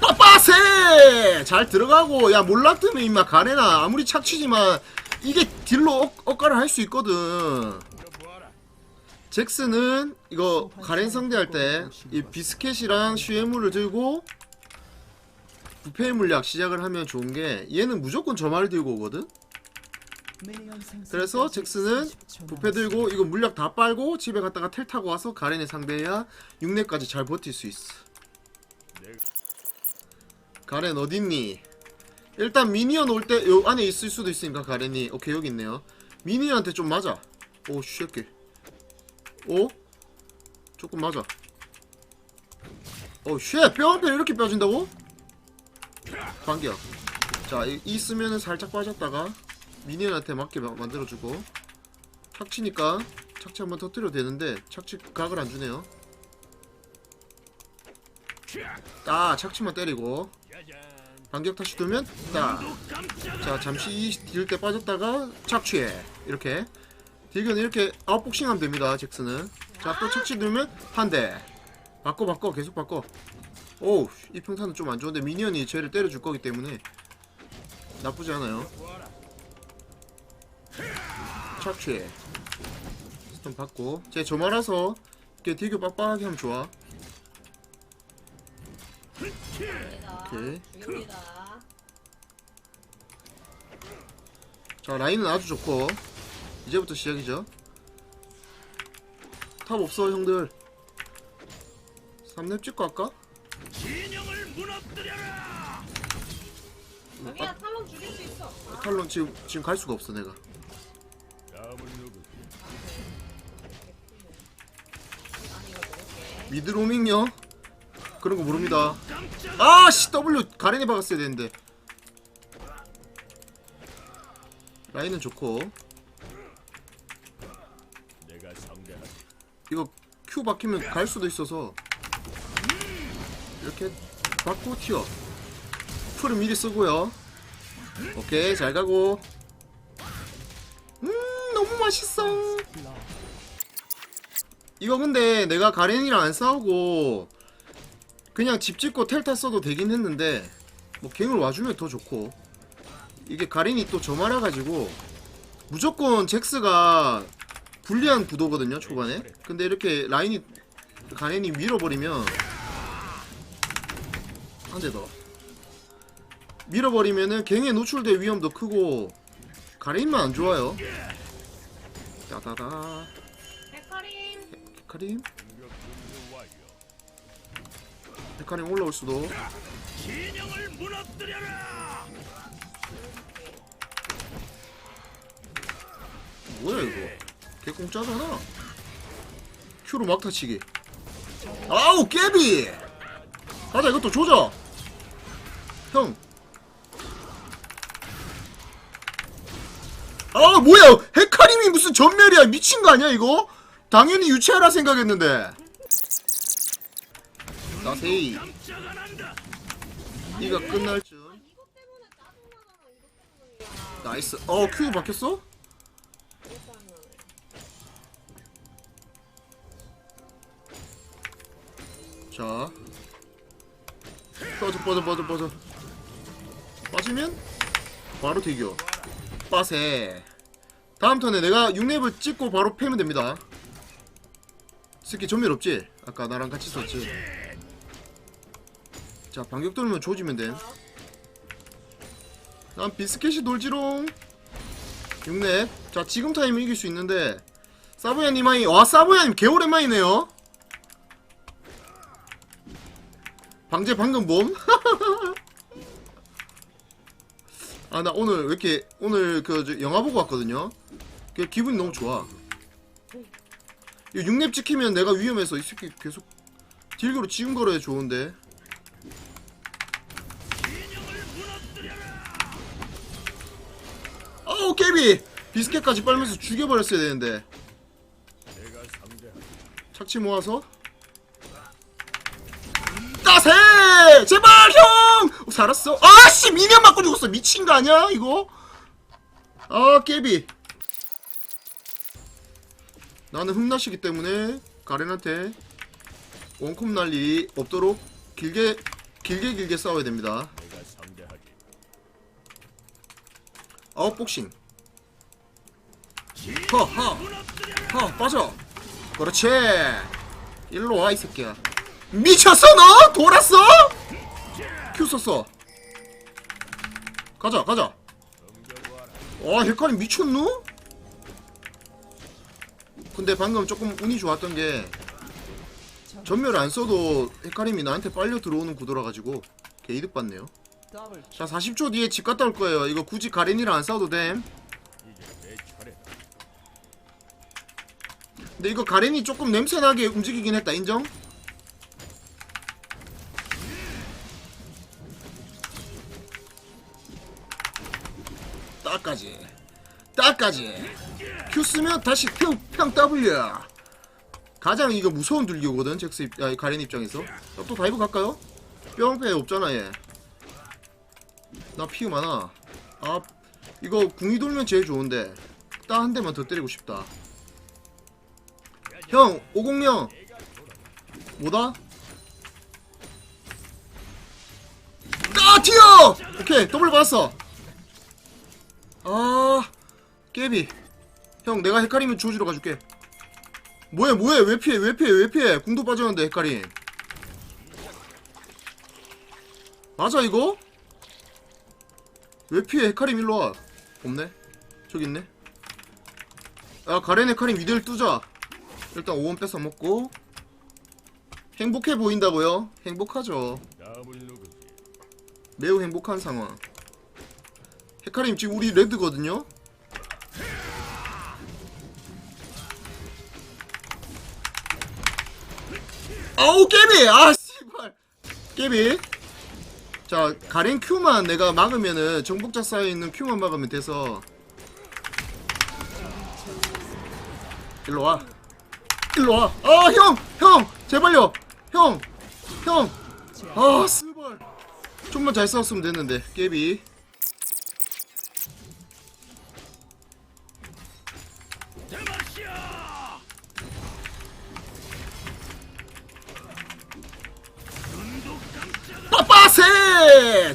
빠빠세! 잘 들어가고. 야 몰락드면 임마 가래나. 아무리 착취지만 이게 딜로 억, 억가를 할 수 있거든. 잭스는 이거 가렌 상대할 때 이 비스켓이랑 슈에물을 들고 부패의 물약 시작을 하면 좋은 게 얘는 무조건 저말을 들고 오거든 그래서 잭스는 부패 들고 이거 물약 다 빨고 집에 갔다가 텔 타고 와서 가렌을 상대해야 6렙까지 잘 버틸 수 있어. 가렌 어딨니? 일단 미니언 올 때 요 안에 있을 수도 있으니까 가렌이. 오케이 여기 있네요. 미니언한테 좀 맞아. 오 쉐끼 오? 조금 맞아. 오쉣 뼈한테 이렇게 뼈진다고? 반격 자 이, 있으면은 살짝 빠졌다가 미니언한테 맞게 마- 만들어주고. 착취니까 착취 한번 터뜨려도 되는데 착취 각을 안 주네요. 딱 착취만 때리고. 반격 다시 돌면 딱자 잠시 이딜때 빠졌다가 착취해. 이렇게. 딜견 이렇게 아웃복싱하면 됩니다 잭스는 자또 착취 들면 한대. 바꿔 바꿔 계속 바꿔. 오우 이 평타는 좀 안 좋은데 미니언이 쟤를 때려줄 거기 때문에 나쁘지 않아요 착취해. 스톤 받고. 쟤 저말아서 이렇게 딜교 빡빡하게 하면 좋아. 오케이. 자 라인은 아주 좋고. 이제부터 시작이죠. 탑 없어 형들. 3렙 찍고 할까? 여기야 탈론 죽일 수 있어. 아, 탈론 지금 지금 갈 수가 없어 내가 미드 로밍요? 그런 거 모릅니다. 아씨 W 가렌이 박았어야 되는데. 라인은 좋고. 이거 Q 박히면 갈 수도 있어서. 이렇게 받고 튀어. 풀을 미리 쓰고요. 오케이 잘 가고. 음 너무 맛있어 이거 근데 내가 가렌이랑 안 싸우고 그냥 집 짓고 텔타 써도 되긴 했는데 뭐 갱을 와주면 더 좋고. 이게 가렌이 또 저 말아가지고 무조건 잭스가 불리한 구도거든요 초반에. 근데 이렇게 라인이 가렌이 밀어버리면 한 대 더. 밀어버리면은 갱에 노출될 위험도 크고 가렌만 안 좋아요. 따다다 헤카림? 헤카림 올라올 수도. 뭐야 이거? 개 공짜잖아. 큐로 막타치기. 아우 깨비! 가자 이것도 조져! 형. 아 뭐야? 헤카림이 무슨 전멸이야? 미친 거 아니야 이거 당연히 유체하라 생각했는데. 나세이. 이가 끝날 때문이야. 나이스. 어큐 박혔어? 자. 빠져 빠져 빠져 빠져. 빠지면 바로 대겨. 빠세. 다음 턴에 내가 6렙을 찍고 바로 패면 됩니다 스키 전멸 없지? 아까 나랑 같이 썼지 자 반격 돌면 조지면 돼난 비스켓이 돌지롱 6렙 자 지금 타임은 이길 수 있는데 사부야님 아이 와 사부야님 개오랜만이네요 방제 방금 몸? 아 나 오늘 왜 이렇게 오늘 그저 영화 보고 왔거든요. 그 기분이 너무 좋아. 이 6렙 찍히면 내가 위험해서 이 새끼 계속 딜교로 지금 걸어야 좋은데. 아우 깨비 비스켓까지 빨면서 죽여버렸어야 되는데. 착취 모아서 따세! 제발 형! 어, 살았어? 아씨 미니언 맞고 죽었어 미친 거 아니야 이거? 아 깨비 나는 흠나시기 때문에 가렌한테 원콤 날리 없도록 길게 길게 길게 싸워야 됩니다. 아웃복싱. 허허 허 빠져. 그렇지. 일로 와 이 새끼야. 미쳤어 너? 돌았어? 큐 썼어. 가자 가자. 와 헷갈리 미쳤노? 근데 방금 조금 운이 좋았던 게 전멸 안 써도 헷갈림이 나한테 빨려 들어오는 구도라 가지고 개 이득 받네요. 자 40초 뒤에 집 갔다 올 거예요. 이거 굳이 가렌이랑 안 싸워도 됨. 근데 이거 가렌이 조금 냄새나게 움직이긴 했다 인정? 딱까지 딱까지 Q 쓰면 다시 평, 평 W 가장 이거 무서운 dur기거든 잭스 입, 아, 가렌 입장에서 자, 또 다이브 갈까요? 뿅패 없잖아 얘 나 피우 많아 아 이거 궁이 돌면 제일 좋은데 딱 한 대만 더 때리고 싶다 형, 500명. 뭐다? 아, 튀어! 오케이, 더블 받았어. 아, 깨비. 형, 내가 헷갈리면 주워주러 가줄게. 뭐해, 뭐해, 왜 피해, 왜 피해, 왜 피해. 궁도 빠졌는데, 헷갈림. 맞아, 이거? 왜 피해, 헷갈림 일로 와. 없네? 저기 있네. 아, 가렌 헷갈림 위대를 뚜자. 일단 5원 뺏어 먹고 행복해 보인다고요? 행복하죠. 매우 행복한 상황. 헤카림 지금 우리 레드거든요. 아 씨발 깨비. 자 가렌 Q만 내가 막으면은 정복자 쌓여 있는 Q만 막으면 돼서 일로 와. 일로 와. 아, 형! 형! 제발요! 형! 형! 아, 스발. 좀만 잘 싸웠으면 됐는데, 깨비.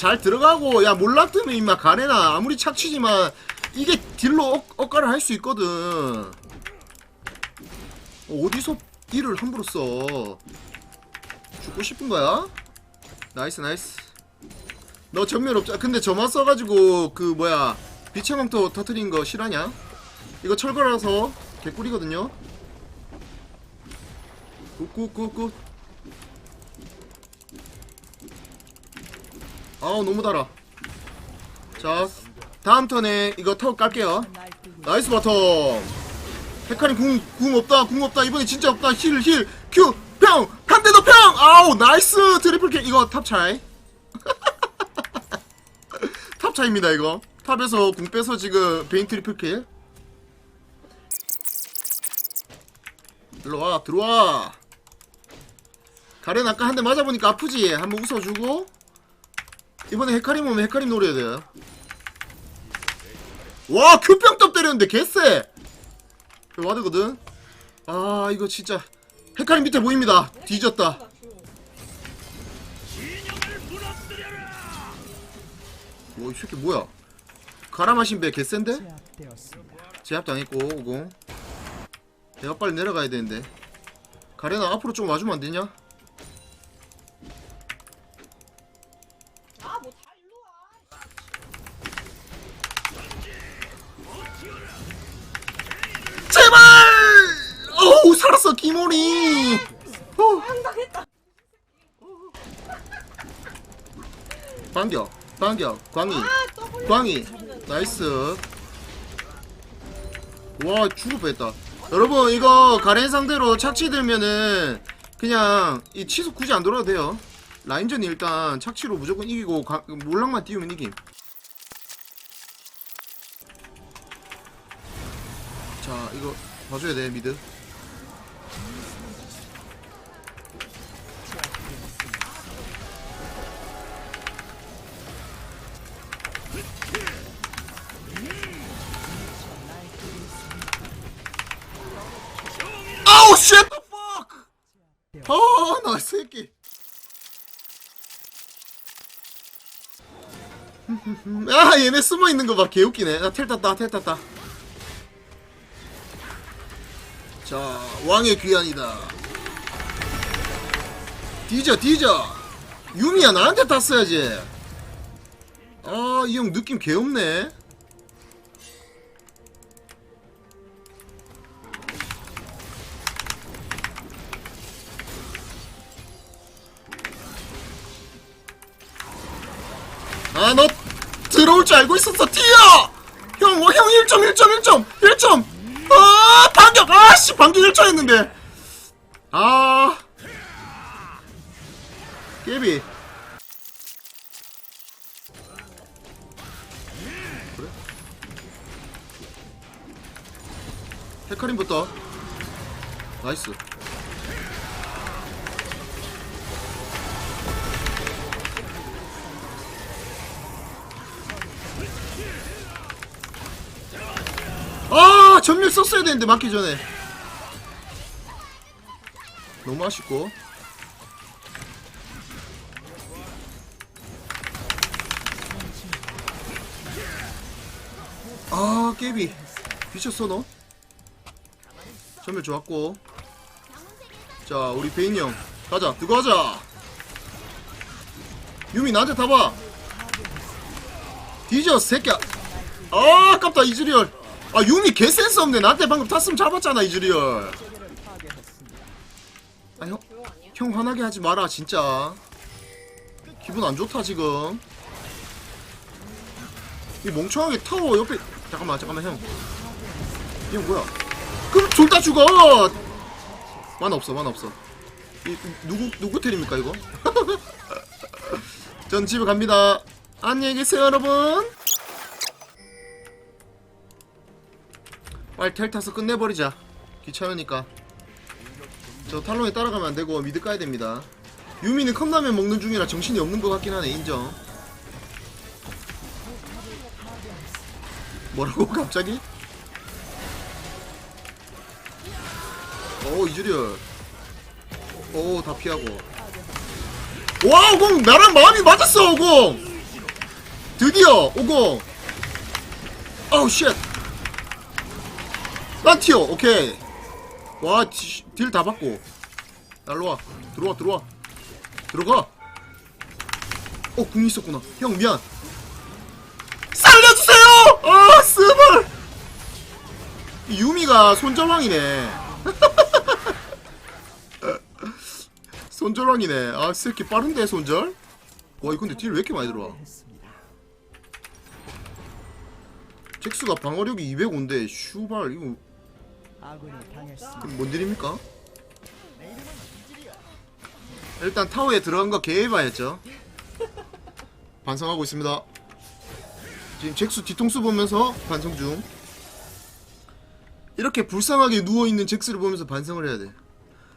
잘 들어가고, 야, 몰랐으면 임마, 가래나. 아무리 착취지만, 이게 딜로 억, 억가를 할 수 있거든. 어디서 일을 함부로 써? 죽고 싶은 거야? 나이스 나이스. 너 전멸 없자. 근데 저만 써가지고 그 뭐야 빛의 망토 터트린 거 실화냐? 이거 철거라서 개꿀이거든요. 굿굿굿굿. 아우 너무 달아. 자 다음 턴에 이거 턱 깔게요. 나이스 바텀. 헤카림 궁, 궁 없다, 궁 없다. 이번에 진짜 없다. 힐, 힐, 큐, 평! 한 대 더 평! 아우, 나이스! 트리플 킬. 이거 탑 차이. 탑 차입니다, 이거. 탑에서 궁 빼서 지금 베인 트리플 킬. 일로 와, 들어와. 가렌 아까 한 대 맞아보니까 아프지? 한번 웃어주고. 이번에 헤카림 오면 헤카림 노려야 돼. 와, 큐병 때렸는데 개쎄! 그 와드거든. 아 이거 진짜 헤카림 밑에 보입니다. 뒤졌다. 뭐이 새끼 뭐야? 가라마신 배 개센데? 제압당했고 오공. 내가 빨리 내려가야 되는데. 가레나 앞으로 좀 와주면 안 되냐? 황당했다. 반격, 반격, 광희. 아. 광희 나이스 와 죽을 뻔했다 여러분 이거 가렌 상대로 착취 들면은 그냥 이 취소 굳이 안 돌아도 돼요 라인전 일단 착취로 무조건 이기고 가, 몰락만 띄우면 이김 자 이거 봐줘야 돼 미드 아 얘네 숨어 있는 거 봐 개웃기네. 나텔 땄다 텔 땄다. 자 왕의 귀환이다. 뒤져 뒤져. 유미야 나한테 땄어야지. 아 이 형 느낌 개없네. 아, 너 들어올 줄 알고 있었어, 튀어! 형, 어, 형 1점, 1점, 1점, 1점! 아, 반격! 아, 씨, 반격 1점 했는데! 아. 깨비. 그래? 헤카림부터. 나이스. 아 전멸 썼어야 되는데 맞기 전에. 너무 아쉽고. 아 깨비. 미쳤어 너? 전멸 좋았고. 자 우리 베인 형. 가자 들고 가자. 유미 나한테 타봐. 뒤져 새끼야. 아 아깝다 이즈리얼 아 유미 개 센스 없네. 나한테 방금 탔으면 잡았잖아 이즈리얼. 아 형? 형 화나게 하지 마라 진짜. 기분 안 좋다 지금. 이 멍청하게 타워 옆에 잠깐만 잠깐만 형이 형 뭐야? 그럼 둘 다 죽어! 만화 없어 만화 없어. 이, 누구 누구 텔입니까 이거? 전 집에 갑니다. 안녕히 계세요 여러분 빨리 텔 타서 끝내버리자. 귀찮으니까. 저 탈론에 따라가면 안되고 미드 까야 됩니다. 유미는 컵라면 먹는 중이라 정신이 없는 것 같긴 하네 인정. 뭐라고 갑자기? 오 이즈리얼. 오다 피하고. 와 오공! 나랑 마음이 맞았어 오공! 드디어 오공! 어우 쉣 난 튀어 오케이. 와 딜 다 받고. 날로와. 들어와 들어와. 들어가. 어궁 있었구나. 형 미안. 살려주세요! 아 스발! 유미가 손절왕이네. 손절왕이네. 아 새끼 빠른데 손절? 와 이거 근데 딜 왜 이렇게 많이 들어와? 잭스가 방어력이 205인데 슈발 이거 아군이 당했습니다. 그럼 뭔 일입니까? 일단 타워에 들어간 거 개해봐야죠. 반성하고 있습니다. 지금 잭스 뒤통수 보면서 반성 중. 이렇게 불쌍하게 누워있는 잭스를 보면서 반성을 해야 돼.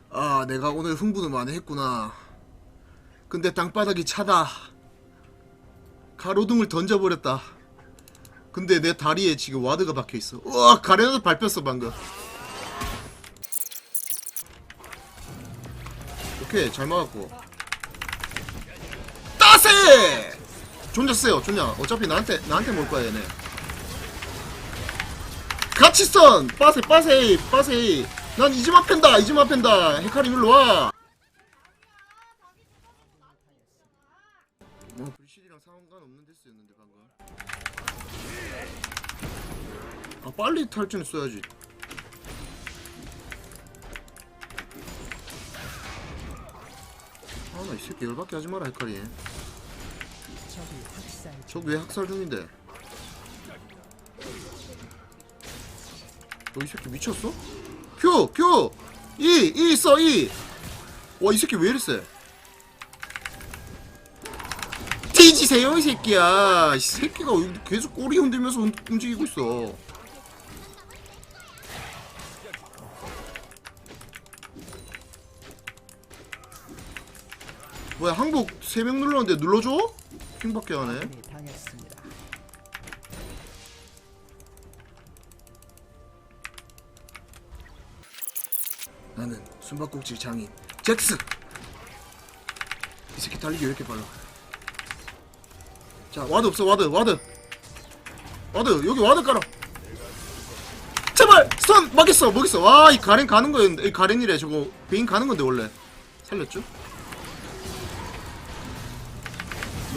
아, 내가 오늘 흥분을 많이 했구나. 근데 땅바닥이 차다. 가로등을 던져버렸다. 근데 내 다리에 지금 와드가 박혀있어. 우와, 가래나도 밟혔어, 방금. 오케이 잘 막았고. 따세! 존냐 세요 존냐 어차피 나한테 나한테 몰 거야 얘네. 같이 선! 빠세 빠세 빠세. 난 이즈마 팬다 이즈마 팬다. 헤카림 일로 와. 어, 브리실이랑 상관 없는 데스였는데 방금. 아 빨리 탈진을 써야지 아나 이 새끼 열받게 하지 마라 헤카리 학살 저왜 학살 중인데 너 이 새끼 미쳤어? 큐! 큐! 이! 이 있어 이! 와 이 새끼 왜 이리 세? 뒤지세요 이 새끼야 이 새끼가 계속 꼬리 흔들면서 움- 움직이고 있어 뭐야 항복 3명 눌렀는데 눌러줘? 킹밖에 안해. 나는 숨바꼭질 장인 잭스 달리기 왜 이렇게 빨라? 자 와드 없어 와드 와드! 와드 여기 와드 깔아! 제발! 스턴! 막겠어 막겠어! 와 이 가렌 가는 거였는데 이 가렌이래 저거. 베인 가는 건데 원래. 살렸죠?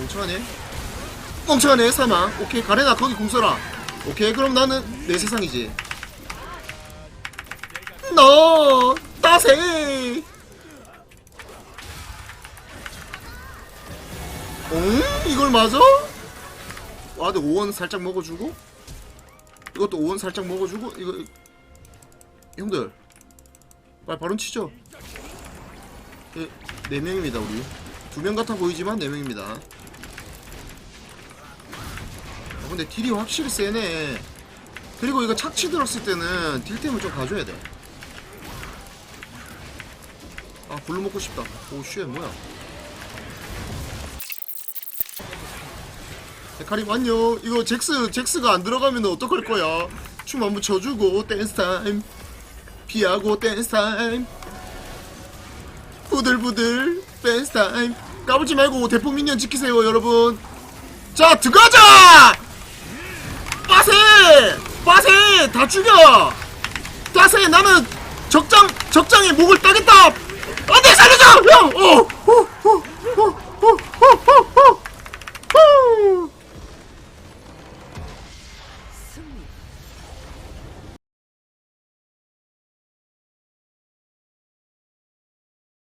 멍청하네. 멍청하네 사망 오케이 가렌아 거기 궁 써라. 오케이 그럼 나는 내 세상이지. 너 따세. 응? 이걸 맞아? 와드 5원 살짝 먹어주고? 이것도 5원 살짝 먹어주고? 이거 형들. 빨리 바론 치죠. 예, 4명입니다 우리. 2명 같아 보이지만 4명입니다 아, 근데 딜이 확실히 세네 그리고 이거 착취 들었을 때는 딜템을 좀 가져야 돼 아, 블루 먹고 싶다. 오, 쉣, 뭐야. 헤카림 안녕. 이거 잭스, 잭스가 안 들어가면 어떡할 거야. 춤 한번 춰주고, 댄스 타임. 피하고, 댄스 타임. 부들부들, 댄스 타임. 까불지 말고 대폭 미니언 지키세요, 여러분. 자, 들어가자! 빠세! 다 죽여! 빠세! 나는 적장, 적장의 목을 따겠다! 안 돼! 살려줘! 형! 어! 어! 어! 어! 어! 어! 어!